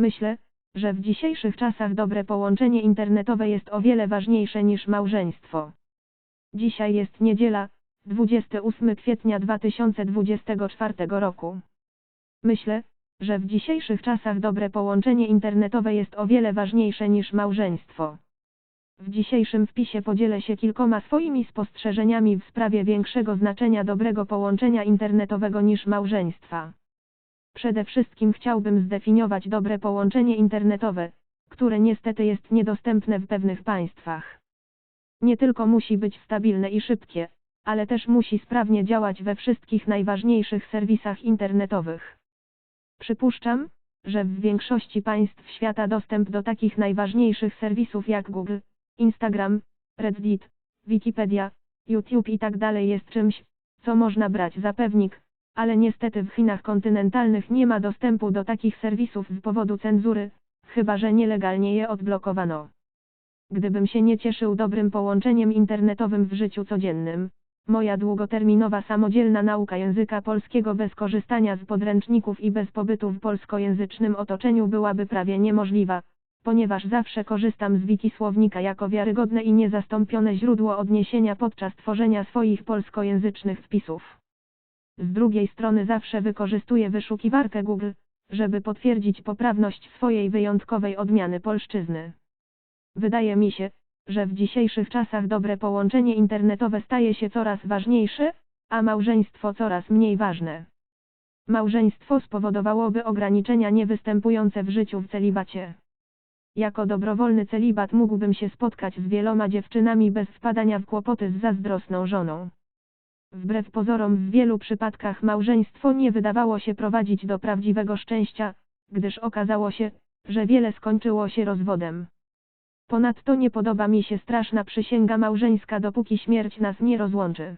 Myślę, że w dzisiejszych czasach dobre połączenie internetowe jest o wiele ważniejsze niż małżeństwo. Dzisiaj jest niedziela, 28 kwietnia 2024 roku. Myślę, że w dzisiejszych czasach dobre połączenie internetowe jest o wiele ważniejsze niż małżeństwo. W dzisiejszym wpisie podzielę się kilkoma swoimi spostrzeżeniami w sprawie większego znaczenia dobrego połączenia internetowego niż małżeństwa. Przede wszystkim chciałbym zdefiniować dobre połączenie internetowe, które niestety jest niedostępne w pewnych państwach. Nie tylko musi być stabilne i szybkie, ale też musi sprawnie działać we wszystkich najważniejszych serwisach internetowych. Przypuszczam, że w większości państw świata dostęp do takich najważniejszych serwisów jak Google, Instagram, Reddit, Wikipedia, YouTube i tak jest czymś, co można brać za pewnik, ale niestety w Chinach kontynentalnych nie ma dostępu do takich serwisów z powodu cenzury, chyba że nielegalnie je odblokowano. Gdybym się nie cieszył dobrym połączeniem internetowym w życiu codziennym, moja długoterminowa samodzielna nauka języka polskiego bez korzystania z podręczników i bez pobytu w polskojęzycznym otoczeniu byłaby prawie niemożliwa, ponieważ zawsze korzystam z wikisłownika jako wiarygodne i niezastąpione źródło odniesienia podczas tworzenia swoich polskojęzycznych wpisów. Z drugiej strony zawsze wykorzystuję wyszukiwarkę Google, żeby potwierdzić poprawność swojej wyjątkowej odmiany polszczyzny. Wydaje mi się, że w dzisiejszych czasach dobre połączenie internetowe staje się coraz ważniejsze, a małżeństwo coraz mniej ważne. Małżeństwo spowodowałoby ograniczenia niewystępujące w życiu w celibacie. Jako dobrowolny celibat mógłbym się spotkać z wieloma dziewczynami bez wpadania w kłopoty z zazdrosną żoną. Wbrew pozorom w wielu przypadkach małżeństwo nie wydawało się prowadzić do prawdziwego szczęścia, gdyż okazało się, że wiele skończyło się rozwodem. Ponadto nie podoba mi się straszna przysięga małżeńska dopóki śmierć nas nie rozłączy.